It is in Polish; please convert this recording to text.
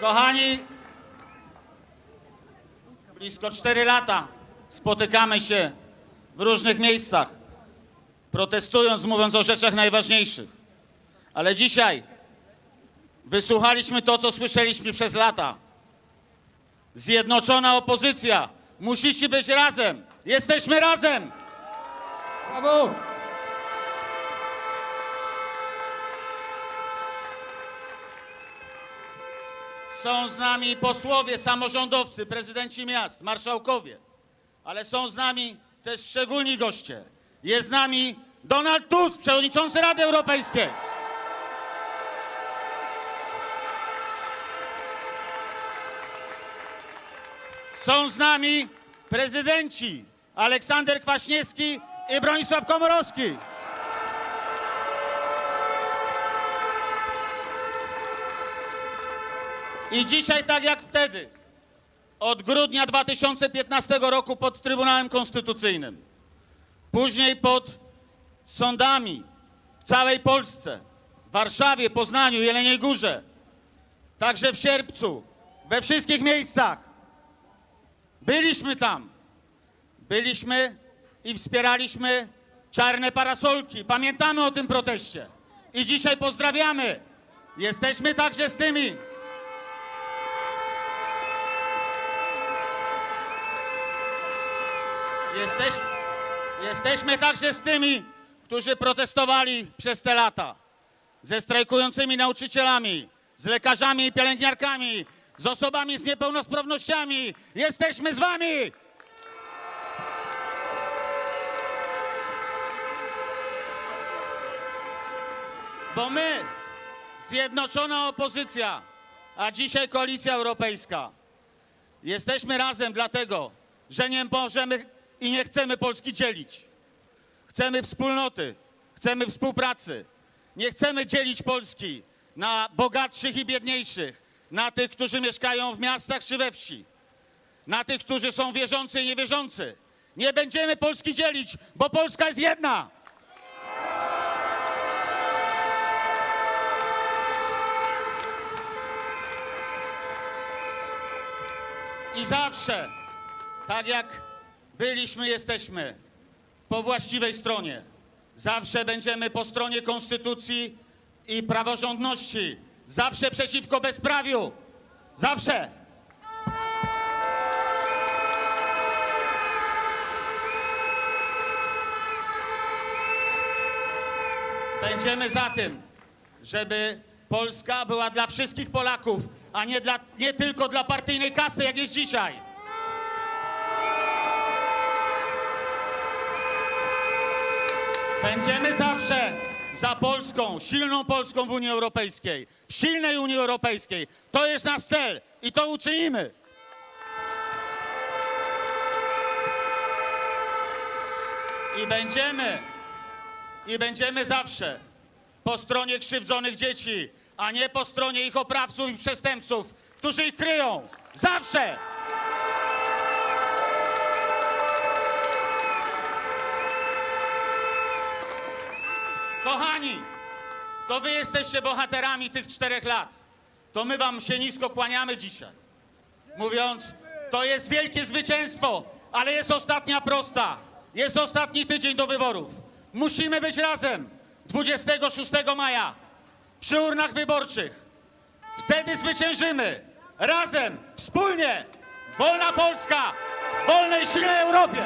Kochani, blisko 4 lata spotykamy się w różnych miejscach, protestując, mówiąc o rzeczach najważniejszych. Ale dzisiaj wysłuchaliśmy to, co słyszeliśmy przez lata. Zjednoczona opozycja. Musicie być razem. Jesteśmy razem. Brawo! Są z nami posłowie, samorządowcy, prezydenci miast, marszałkowie, ale są z nami też szczególni goście. Jest z nami Donald Tusk, przewodniczący Rady Europejskiej. Są z nami prezydenci Aleksander Kwaśniewski i Bronisław Komorowski. I dzisiaj, tak jak wtedy, od grudnia 2015 roku pod Trybunałem Konstytucyjnym, później pod sądami w całej Polsce, w Warszawie, Poznaniu, Jeleniej Górze, także w sierpcu, we wszystkich miejscach. Byliśmy tam. Byliśmy i wspieraliśmy czarne parasolki. Pamiętamy o tym proteście. I dzisiaj pozdrawiamy. Jesteśmy także z tymi, Jesteś, jesteśmy także z tymi, którzy protestowali przez te lata. Ze strajkującymi nauczycielami, z lekarzami i pielęgniarkami, z osobami z niepełnosprawnościami. Jesteśmy z wami! Bo my, zjednoczona opozycja, a dzisiaj koalicja europejska, Jesteśmy razem dlatego, że nie możemy i nie chcemy Polski dzielić. Chcemy wspólnoty, chcemy współpracy. Nie chcemy dzielić Polski na bogatszych i biedniejszych, na tych, którzy mieszkają w miastach czy we wsi, na tych, którzy są wierzący i niewierzący. Nie będziemy Polski dzielić, bo Polska jest jedna. I zawsze, tak jak byliśmy, jesteśmy po właściwej stronie. Zawsze będziemy po stronie konstytucji i praworządności. Zawsze przeciwko bezprawiu. Zawsze. Będziemy za tym, żeby Polska była dla wszystkich Polaków, a nie, dla, nie tylko dla partyjnej kasy, jak jest dzisiaj. Będziemy zawsze za Polską, silną Polską w Unii Europejskiej, w silnej Unii Europejskiej. To jest nasz cel i to uczynimy. I będziemy, i będziemy zawsze po stronie krzywdzonych dzieci, a nie po stronie ich oprawców i przestępców, którzy ich kryją. Zawsze! Kochani, to wy jesteście bohaterami tych czterech lat. To my wam się nisko kłaniamy dzisiaj. Mówiąc, to jest wielkie zwycięstwo, ale jest ostatnia prosta. Jest ostatni tydzień do wyborów. Musimy być razem 26 maja przy urnach wyborczych. Wtedy zwyciężymy. Razem, wspólnie. Wolna Polska wolnej, silnej Europie.